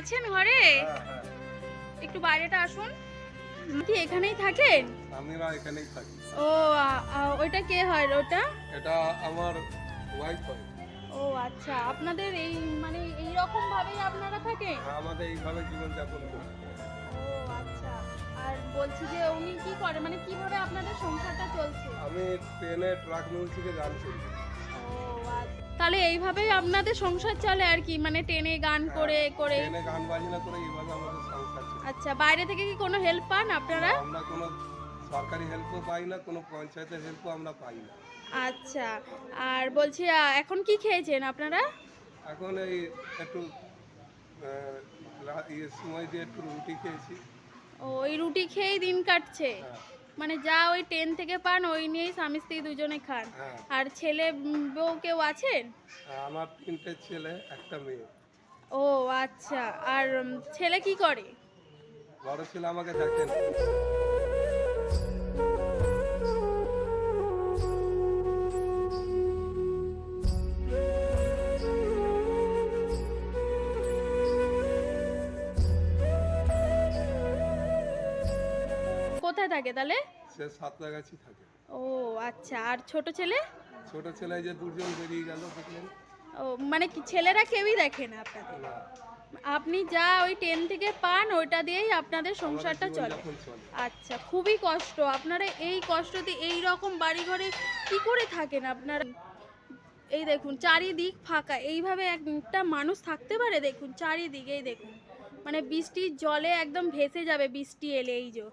আছেন ঘরে? হ্যাঁ হ্যাঁ। একটু বাইরেটা আসুন। কি এখানেই থাকেন? আমরা এখানেই থাকি। ও ওইটা কে হয় ওটা এটা আমার ওয়াইফ হয়। ও আচ্ছা। আপনাদের এই মানে এই রকম ভাবেই আপনারা থাকেন? আমাদের এইভাবে জীবনযাপন করি। ও আচ্ছা। আর বলছি যে উনি কি করে মানে কীভাবে আপনাদের সংসারটা চলছে? আমি ট্রেনে ট্রাক করি ও আচ্ছা তাহলে এইভাবেই আপনাদের সংসার চলে আর কি মানে টেনে গান করে করে। ট্রেনে গান বাজনা করে এইভাবে আমাদের সংসার চলে। আচ্ছা বাইরে থেকে কি কোনো হেল্প পান আপনারা? আমরা কোনো সরকারি হেল্পও পাই না কোনো পঞ্চায়েতের হেল্পও আমরা পাই না। আচ্ছা আর বলছি এখন কি খেয়েছেন আপনারা? এখন এই একটু আহ, রা- ইয়ে সময় দিয়ে একটু রুটি খেয়েছি। ও ওই রুটি খেয়েই দিন কাটছে? হ্যাঁ। মানে যা ওই টেন থেকে পান ওই নিয়েই স্বামী স্ত্রী দুজনে খান। হ্যাঁ। আর ছেলে উম, বউ কেউ আছেন? আমার তিনটে ছেলে একটা মেয়ে। ও আচ্ছা। আর উম, ছেলে কি করে? বড় ছেলে আমাকে দেখেন কোথায় থাকে তাহলে? সে সাতলাগাছি থাকে। ও আচ্ছা। আর ছোট ছেলে? ছোট ছেলে যে দুজন বেরিয়ে গেল দেখলেন। ও মানে কি ছেলেরা কেউই দেখে না আপনাদের? আপনি যা ওই ট্রেন থেকে পান ওইটা দিয়েই আপনাদের সংসারটা চলে। আচ্ছা খুবই কষ্ট। আপনারা এই কষ্টতে এই রকম বাড়ি ঘরে কি করে থাকেন আপনারা? এই দেখুন চারিদিক ফাঁকা। এইভাবে একটা মানুষ থাকতে পারে? দেখুন চারিদিকেই দেখুন। মানে বৃষ্টির জলে একদম ভেসে যাবে বৃষ্টি এলে এই যে।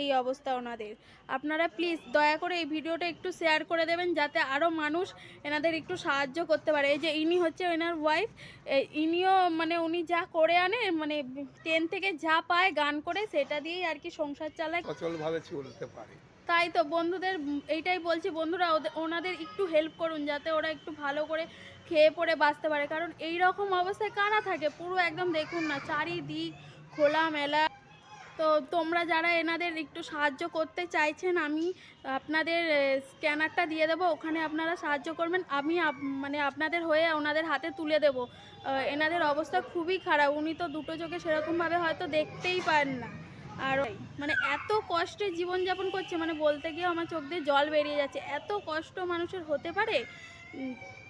এই অবস্থা ওনাদের। আপনারা প্লিজ দয়া করে এই ভিডিওটা একটু শেয়ার করে দেবেন যাতে আরও মানুষ এনাদের একটু সাহায্য করতে পারে। এই যে ইনি হচ্ছে এনার ওয়াইফ ইনিও মানে উনি যা করে আনে মানে ট্রেন থেকে যা পায় গান করে সেটা দিয়েই আর কি সংসার চালায়। সচলভাবে চলতে পারে। তাই তো বন্ধুদের এইটাই বলছি বন্ধুরা ওদের- ওনাদের একটু হেল্প করুন যাতে ওরা একটু ভালো করে খেয়ে পড়ে বাঁচতে পারে। কারণ এই রকম অবস্থায় কারা থাকে? পুরো একদম দেখুন না চারিদিক খোলা মেলা তো তোমরা যারা এনাদের একটু সাহায্য করতে চাইছেন, আমি আপনাদের স্ক্যানারটা দিয়ে দেবো, ওখানে আপনারা সাহায্য করবেন। আমি মানে আপনাদের হয়ে ওনাদের হাতে তুলে দেব। এনাদের অবস্থা খুবই খারাপ, উনি তো দুটো চোখে সেরকমভাবে হয়তো দেখতেই পান না। আর মানে এত কষ্টে জীবনযাপন করছে মানে বলতে গিয়ে আমার চোখ দিয়ে জল বেরিয়ে যাচ্ছে। এত কষ্ট মানুষের হতে পারে?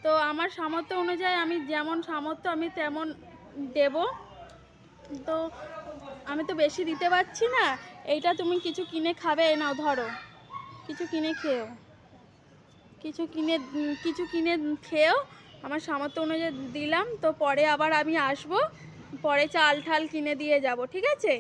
তো আমার সামর্থ্য অনুযায়ী আমি যেমন সামর্থ্য আমি তেমন দেব। তো আমি তো বেশি দিতে পারছি না। এইটা তুমি কিছু কিনে খাবে নাও, ধরো। কিছু কিনে খেও কিছু কিনে কিছু কিনে খেও আমার সামর্থ্য অনুযায়ী দিলাম। তো পরে আবার আমি আসব। পরে চাল ঠাল কিনে দিয়ে যাব ঠিক আছে।